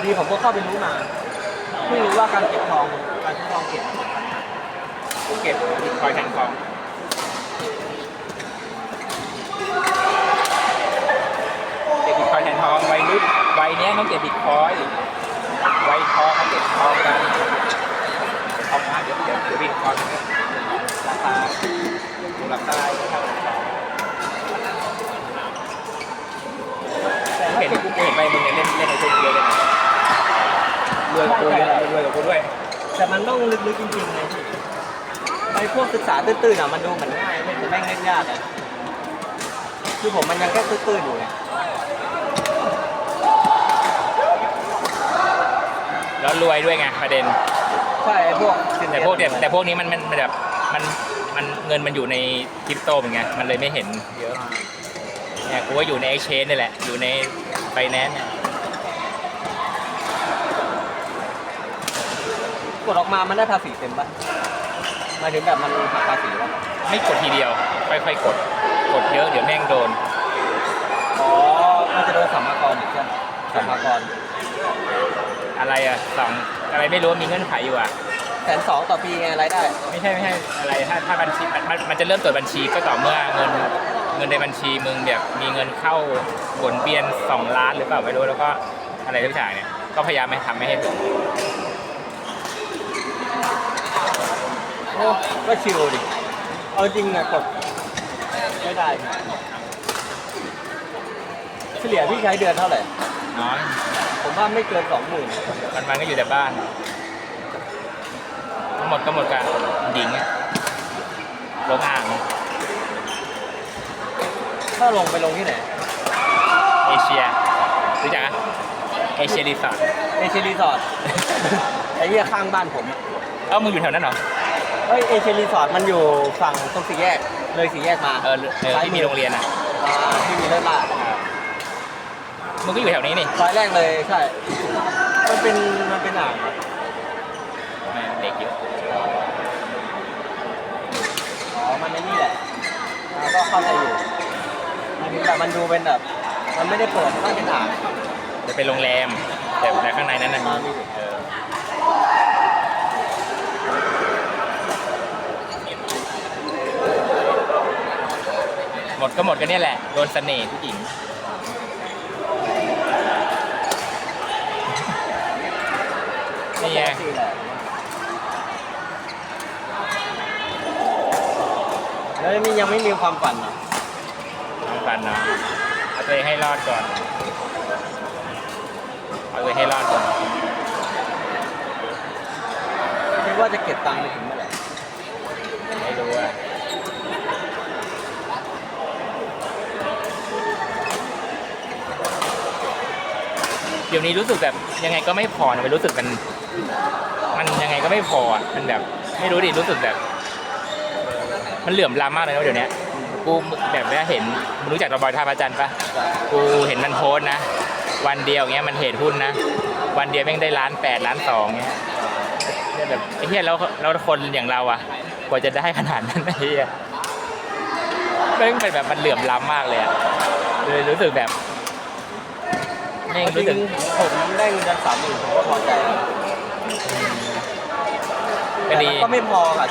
อยู่ดีผมก็เข้าไปรู้มาเพิ่งรู้ว่าการเก็บทองการซื้อทองเก็บกูเก็บบิตคอยน์แทนทองเก็บบิตคอยน์แทนทองวัยรุ่นวัยเนี้ยต้องเก็บบิตคอยน์วัยทองเขาเก็บทองกันเอามาเดี๋ยวเดี๋ยวเดี๋ยวบิตคอยน์ราคาดูราคาเท่ากับทองแต่เห็นกูเห็นไปมึงเนี่ยเล่นเล่นในโซเชียลเลยนะ รวยกว่ากูเยอะรวยกว่ากูด้วย แต่มันต้องลึกๆจริงๆไงพี่ไอ้พวกศึกษาตื้นๆอะมันดูเหมือนง่ายไม่แต่แม่งเล่นยากอะคือผมมันยังแค่ตื้นๆอยู่ไงแล้วรวยด้วยไงประเด็น ใช่ไอ้พวกแต่พวกเนี่ยแต่พวกนี้มันมันมันแบบมันมันเงินมันอยู่ในคริปโตเป็นไงมันเลยไม่เห็นเยอะเนี่ยกูว่าอยู่ใน exchange นี่แหละอยู่ในไฟแนนซ์เนี่ย ดออกมามันได้ภาษีเต็มปะหมายถึงแบบมันหักภาษีปะไม่กดทีเดียว ค่อยๆกด กดเยอะเดี๋ยวแม่งโดน อ๋อมันจะโดนสัมภาระอีกใช่ไหมสัมภาระอะไรอะสองอะไรไม่รู้มีเงื่อนไขอยู่อะ แสนสองต่อปีไงรายได้ ไม่ใช่ไม่ใช่อะไรถ้าถ้าบัญชีมันมันมันจะเริ่มตรวจบัญชีก็ต่อเมื่อเงินเงินในบัญชีมึงแบบมีเงินเข้าบนเบียนสองล้านหรือเปล่าไม่รู้แล้วก็อะไรทุกอย่างเนี่ยก็พยายามไม่ทำไม่ให้โอ้ก็ชิลดิ เอาจริงอะกดไม่ได้ เฉลี่ยพี่ใช้เดือนเท่าไหร่ น้อยผมว่าไม่เกินสองหมื่นวันวันๆก็อยู่แต่บ้านทั้งหมดก็หมดการดิงอะลงอ่างถ้าลงไปลงที่ไหนเอเชียรู้จักอะเอเชียรีสอร์ทเอเชียรีสอร์ท ไอ้เหี้ยข้างบ้านผมอะเอ้ามึงอยู่แถวนั้นเหรอ เฮ้ยเอเชียรีสอร์ทมันอยู่ฝั่งตรงสี่แยก เลยสี่แยกมาเออเออที่มีโรงเรียนอะอ่าที่มีเลิศลาดมึงก็อยู่แถวนี้นี่ซอยแรกเลยใช่ มันเป็นมันเป็นอ่างอะแม่งเด็กเยอะอ๋อมันในนี่แหละอ่าก็เข้าใจอยู่มันแบบมันดูเป็นแบบ มันไม่ได้เปิดมันเป็นอ่างจะเป็นโรงแรมแต่แต่ข้างในนั้นน่ะมีอ่ามี เออ หมดก็หมดกันเนี่ยแหละ โดนเสน่ห์ผู้หญิง นี่ไงปกติแหละแล้วนี่ยังไม่มีความฝันเหรอน้องปันเนาะเอาตัวเองให้รอดก่อน เอาตัวเองให้รอดก่อน คิดว่าจะเก็บตังค์ไปถึงเมื่อไหร่ ไม่รู้อะ เดี๋ยวนี้รู้สึกแบบยังไงก็ไม่พอนะมันรู้สึกมัน มันยังไงก็ไม่พออะมันแบบ ไม่รู้ดิรู้สึกแบบ มันเหลื่อมล้ำมากเลยนะเดี๋ยวนี้กูแบบเนี้ยเห็นมึงรู้จักระบอยท่าพระจันทร์ปะกูเห็นมันโพสต์นะ วันเดียวเงี้ยมันเหตุหุ้นนะ วันเดียวแม่งได้ล้านแปดล้านสองเงี้ยเนี่ยแบบไอ้เหี้ยแล้วแล้วคนอย่างเราอะกว่าจะได้ขนาดนั้นไอ้เหี้ยแม่งเป็นแบบมันเหลื่อมล้ำมากเลยอะเลยรู้สึกแบบ แม่งจริรู้สึกงๆผมได้เงินเดือนสามหมื่นผมก็พอใจแล้วก็ดีแต่มันก็ไม่พอกับ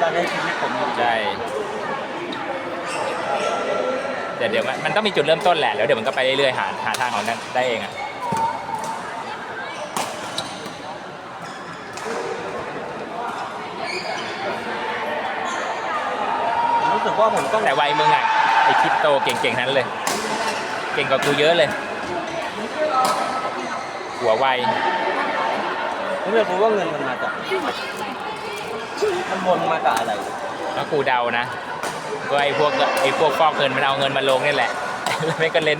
การใช้ชีวิตผมอยู่ใช่แต่เดี๋ยวมันมันต้องมีจุดเริ่มต้นแหละ แล้วเดี๋ยวมันก็ไปเรื่อยๆ หาหาทางของนั้นได้เองอะรู้สึกว่าผมต้องแต่วัยมึงอะไอคริปโตเก่งๆ นั้นเลย เก่งกว่ากูเยอะเลย หัวไวผมอยากรู้ว่าเงินมันมาจากมันวนมาจากอะไรแล้วกูเดานะ ก็ไอ้พวกไอ้พวกฟอกเงินมันเอาเงินมาลงนี่แหละแล้วไม่ก็เล่น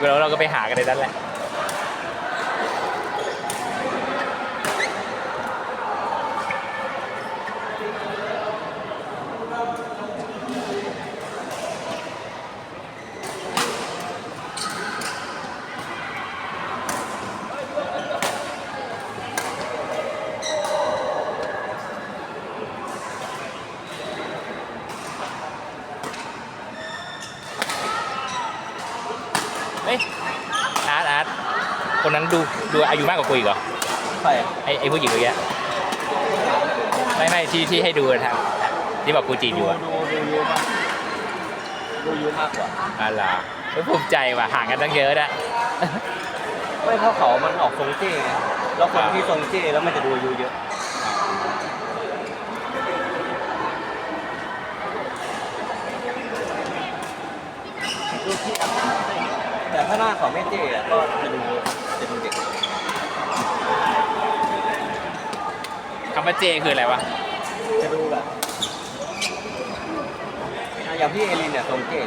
แล้วเราก็ไปหากันในนั้นแหละ เฮ้ยอาร์ตอาร์ต คนนั้นดูดูอายุมากกว่ากูอีกเหรอใช่อะไอไอผู้หญิงเมื่อกี้ไม่ไม่ที่ที่ให้ดูทางที่บอกกูจีบอยู่อะดูดูดูเยอะมากดูเยอะมากกว่าอะไรไม่ภูมิใจว่ะห่างกันตั้งเยอะนะ ไม่เพราะเขามันออกทรงเจ้ไงแล้วคนที่ทรงเจ้แล้วมันจะดูอายุเยอะ แต่ถ้าหน้าเขาไม่เจ้อะก็จะดูจะดูเด็กคำว่าเจคืออะไรวะ จะดูแบบอะอย่างพี่เอลินเนี่ยทรงเจ้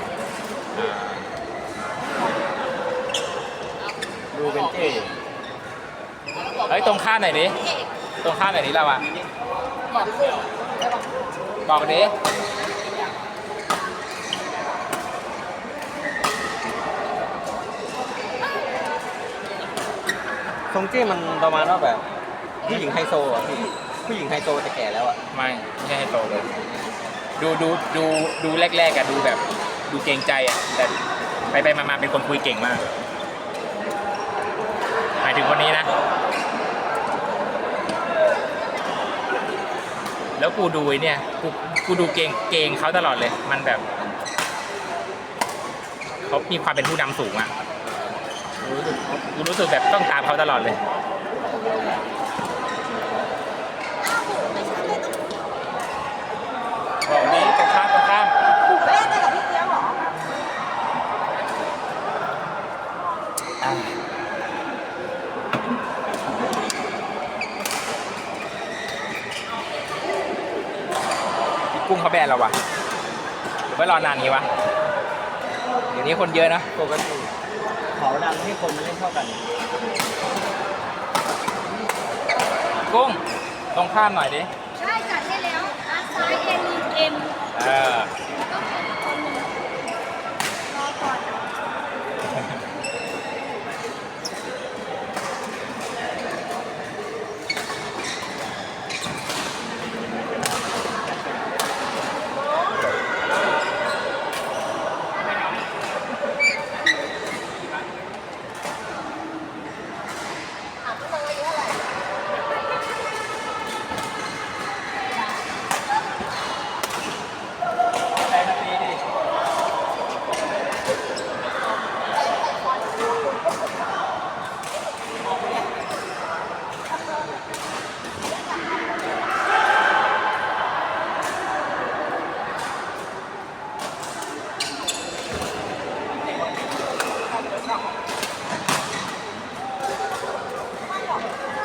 ดูเป็นเจ้เฮ้ย ตรงข้ามหน่อยดิ ตรงข้ามหน่อยดิเราอะบอกดิ งเจ้มันประมาณว่าแบบ ผู้หญิงไฮโซอะพี่ผู้หญิงไฮโซแต่แก่แล้วอะไม่ไม่ใช่ให้โตเลย ดูดูดูดูแรกๆอะดูแบบ ดูเกรงใจอะแต่ไปไปมามาเป็นคนคุยเก่งมากหมายถึงคนนี้นะ แล้วกูดูไอ้เนี่ยกูกูดูเกรงเกรงเขาตลอดเลย มันแบบเขามีความเป็นผู้นำสูงอะ รู้สึกกูรู้สึกแบบต้องตามเขาตลอดเลย บอกนี้ตรงข้ามตรงข้ามแม่ไปกับพี่เลี้ยงเหรออะพี่กุ้งเขาแบนเราวะหรือว่ารอนานงี้วะ เดี๋ยวนี้คนเยอะนะปกติ เขาดังให้คนมาเล่นเท่ากัน กุ้งตรงข้ามหน่อยดิ ใช่จัดให้แล้วอาซ้ายเอ็นเอ็ม เออต้องเป็นคนหนึ่งรอก่อน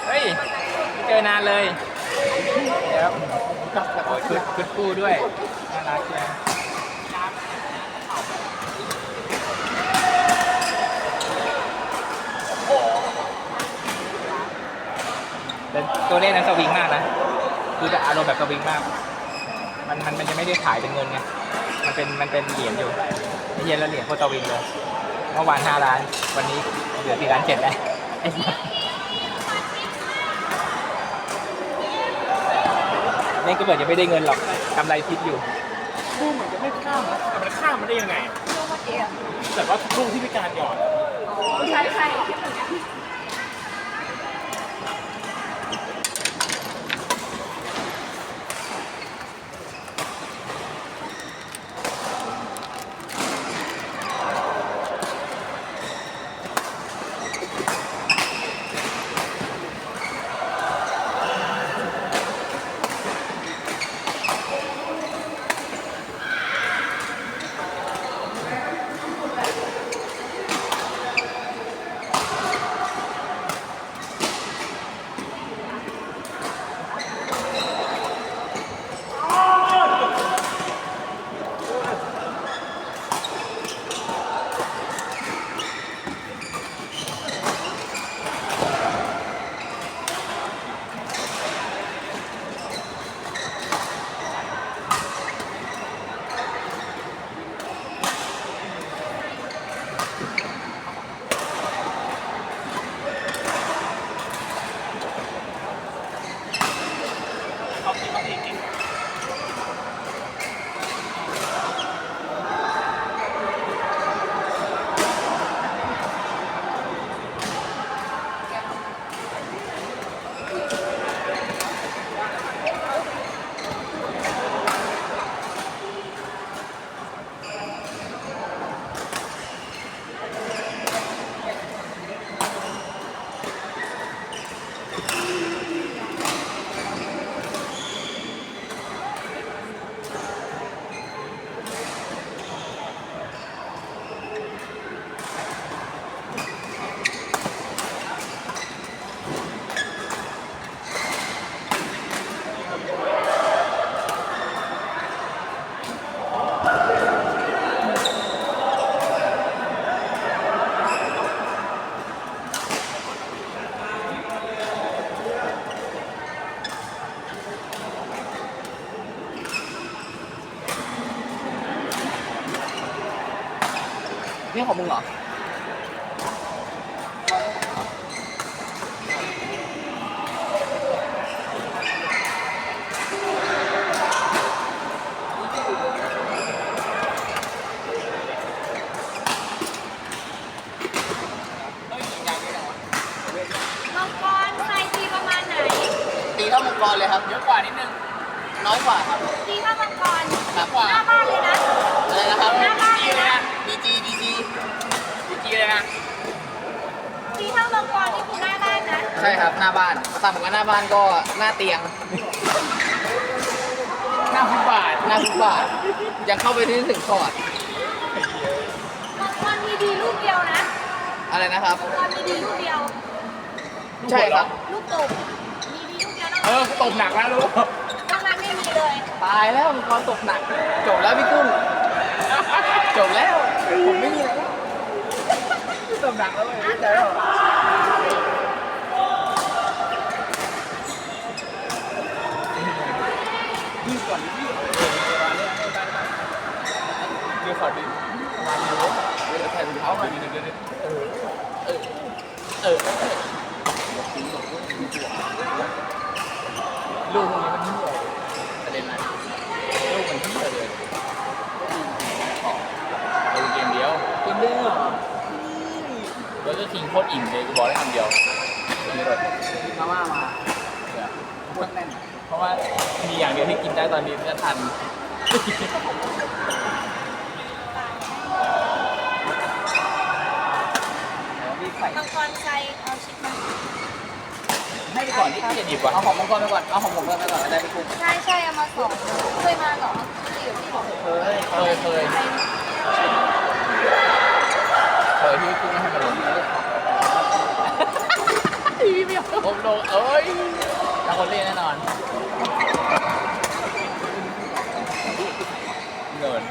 เฮ้ยไม่เจอนานเลยเดี๋ยวโอ้ยชุดชุดคู่ด้วย น่ารักเชียแต่ตัวเลขนั้นสวิงมากนะ คือแบบอารมณ์แบบสวิงมาก มันมันมันจะไม่ได้ขายเป็นเงินไง มันเป็นมันเป็นเหรียญอยู่ไอ้เย็นแล้วเหรียญโคตรวิงเลย เมื่อวานห้าล้าน วันนี้เหลือสี่ล้านเจ็ดแล้วไอ้สัสนี่ก็เหมือนจะไม่ได้เงินหรอกกำไรพิษอยู่ แต่มันข้ามมาได้ยังไงอะโยมาเอ็มแต่ว่าลูกที่พิการหยอด ใช่ใช่เนี้ของมึงเหรอมังกรไซส์ตีประมาณไหน ตีเท่ามังกรเลยครับ เยอะกว่านิดนึง น้อยกว่าครับ ตีเท่ามังกร ครับ หน้าบ้านเลยนะ อะไรนะครับ หน้าบ้านเลยนะ ดีจีดีจี ดีจีเลยนะ ตีเท่ามังกรนี่คือหน้าบ้านนะ ใช่ครับ หน้าบ้านต่ำกว่าหน้าบ้านก็หน้าเตียง หน้าฟุตบาทหน้าฟุตบาทยังเข้าไปที่ถึงคอร์ดมังกรมีดีลูกเดียวนะอะไรนะครับ มังกรมีดีลูกเดียว ใช่ครับ ลูกตบมีดีลูกเดียวนะเออตบหนักแล้วลูกนอกนั้นไม่มีเลย ตายแล้วมังกรตกหนัก จบแล้วพี่กุ้งจบแล้ว ผมไม่มีอะไรแล้วตบหนักแล้วเลยใจแล้วยืดก่อนยืด เดี๋ยวขอดึงวันนี้เดี๋ยวใส่ถุงเท้าก่อนเดี๋ยวเดี๋ยวเออเออเออลูกพวกนี้มันเหี้ยประเด็นอะไรลูกมันเหี้ยเลยเออเกมเดียวเกินเด้อแล้วก็คิงโคตรอิ่มเลยกูบอกได้คำเดียวนี่เลยมาม่ามาเพราะว่ามีอย่างเดียวที่กินได้ตอนนี้ก็ทัน มีไข่มังกรไซส์เอาชิปมาให้ไปก่อนที่พี่จะหยิบว่ะเอาของมังกรไปก่อน เอาของผมไปก่อนได้พี่กุ้งใช่ใช่เอามาสองเคยมาเหรอตีกับพี่บอกเฮ้ยเคยเคยเคยที่พี่กุ้งไม่ให้มาลงพี่ไม่ยอมผมลงเอ้ยตาคนเล่นแน่นอนเงิน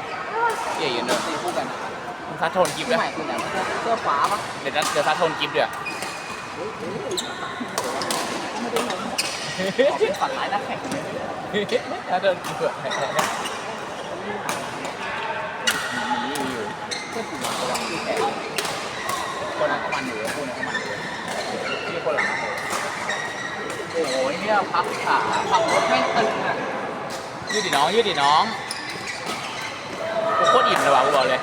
เก๋อยู่เนินตีคู่กันมึง ซัดโทนกิฟต์ที่ด้วยใหม่คือไหนเสื้อฟ้าปะเดี๋ยวนะเดี๋ยวซัดโทนกิฟต์เดี๋ยวฝันร้ายนักแข่งถ้าเดินกิฟต์เผื่อมีอยู่เสื้อสีเหลืองกำลังตีแข่งคนนั้นก็มันอยู่คู่นั้นก็มันอยู่ที่คนหลังโอ้โหเนี่ยพับขาขับรถแม่งตึงอะยืดดิน้องยืดดิน้องกูโคตรอิ่มเลยว่ะกูบอกเลย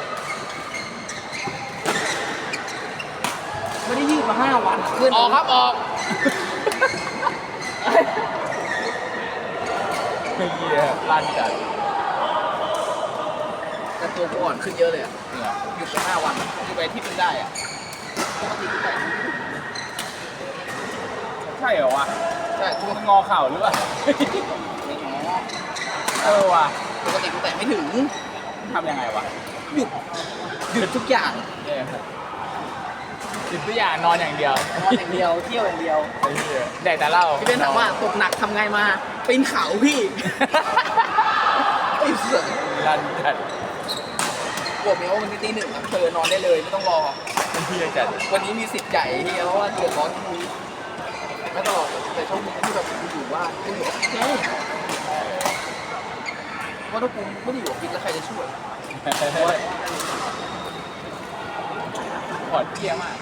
ไม่ได้ยืดมาห้าวันเพื่อนออกครับออกเฮียลั่นจัดแต่ตัวกูอ่อนขึ้นเยอะเลยอะเนี่ยหยุดไปห้าวันยืดไปอาที่นึงได้อะปกติกูแต่ใช่เหรอวะใช่กูมันงอเข่าหรือเปล่า ไม่งอเออว่ะปกติกูแต่ไม่ถึง ทำยังไงวะหยุดหยุดทุกอย่างเนี่ย หยุดทุกอย่างนอนอย่างเดียวนอนอย่างเดียวเที่ยวอย่างเดียวไอ้เหี้ยแดกแต่เหล้าพี่เบนถามว่าตกหนักทำไงมาปีนเขาพี่ไอ้เสือกลั่นจัดบอกเมียว่ามันตีหนึ่งอะเธอนอนได้เลยไม่ต้องรอเฮียจัดวันนี้มีสิทธิ์ใหญ่ที่เพราะว่าเดือดร้อนที่นี้แล้วตลอดแต่โชคดีที่แบบกูอยู่ว่านกูอยู่กับพี่ว่าถ้ากูไม่ได้อยู่กับพี่แล้วใครจะช่วย ปอดเพียมาก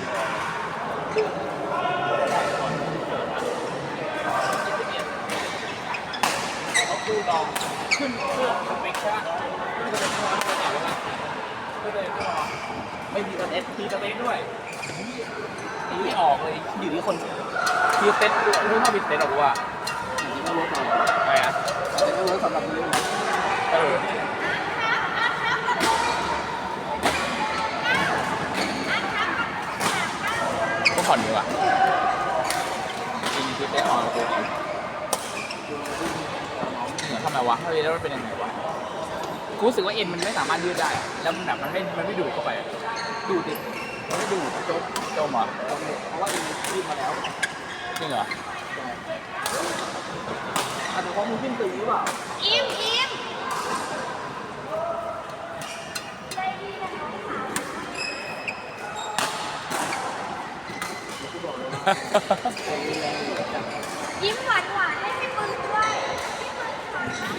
เอาคู่ลองขึ้นเครื่องไปแค่ขึ้นไปเป็นตัวตัวไหนวะขึ้นไปตัวไม่มีกันเอสตีตะเล็กด้วยตีไม่ออกเลยอยู่ที่คนคือเต็ตไม่เข้าบิดเต็ตหรอกว่าอยู่ที่รถเราไปอะแต่ก็รถสำหรับมึงเออ ผ่อนดีกว่าจริงๆคือเต็ตออนกูเหมือนทำไมวะเฮ้ยแล้วมันเป็นยังไงวะกูรู้สึกว่าเอ็นมันไม่สามารถยืดได้อะแล้วมันแบบมันไม่มันไม่ดูดเข้าไปอะดูดิมันไม่ดูจบจมเหรอเพราะว่าอินขึ้นมาแล้วจริงเหรออาจจะเพราะมึงขึ้นตึงหรือเปล่า อิมอิม ยิ้มหวานหวานๆให้พี่ปืนด้วยพี่ปืนขอนะ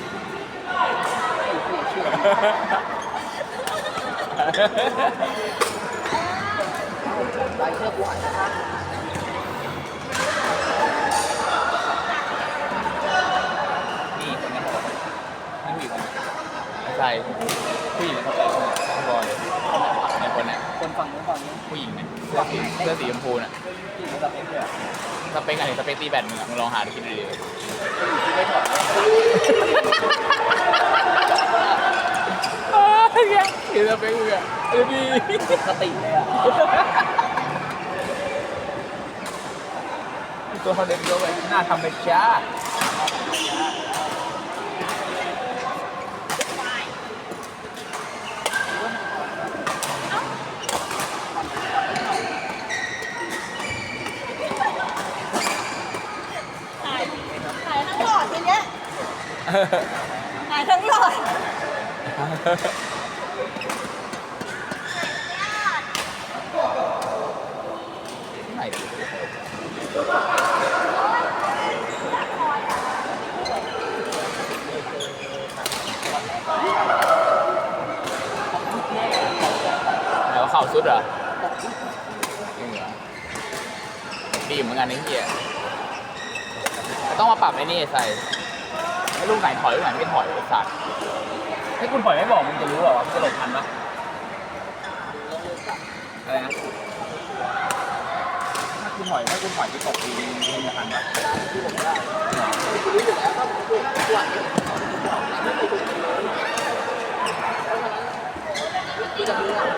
ไอ้เหี้ยเชื่อได้เชื่อกูอ่านนะครับนี่คนนี้เขาบอกนี่ผู้หญิงคนนี้ไม่ใช่ผู้หญิงเขาเป็นผู้บอลในคนเนี้ยคนฝั่งนู้นฝั่งนี้ผู้หญิงเนี่ยเสื้อสีเสื้อสีชมพูน่ะ ที่มันจะเป็นแบบสเปคอันนี้สเปคตีแบดมึงอะมึงลองหาดูคิดดูดิเฮ้ยเดี๋ยวสเปคมึงอะเออดีสติเลยอะตัวเขาเด็กด้วยหน้าทำเป็นชา ถ่ายถ่ายทั้งหลอดทีเนี้ย ถ่ายทั้งหลอดไหนไหนว่าเข่าสุดเหรอจริงเหรอดีเหมือนกันไอ้เหี้ยต้องมาปรับไอ้นี่ใส่ให้ ลูกไหนถอยลูกไหนไม่ถอยไอ้สัตว์ให้คุณปล่อยไม่บอกมึงจะรู้เหรอว่ามึงจะหลบทันปะอะไรนะถ้าคุณถอยถ้าคุณถอยที่ตกดีมึงจะทันปะกูรู้อยู่แล้วว่ากูกูอ่านเนี่ยกูจะรู้อะไม่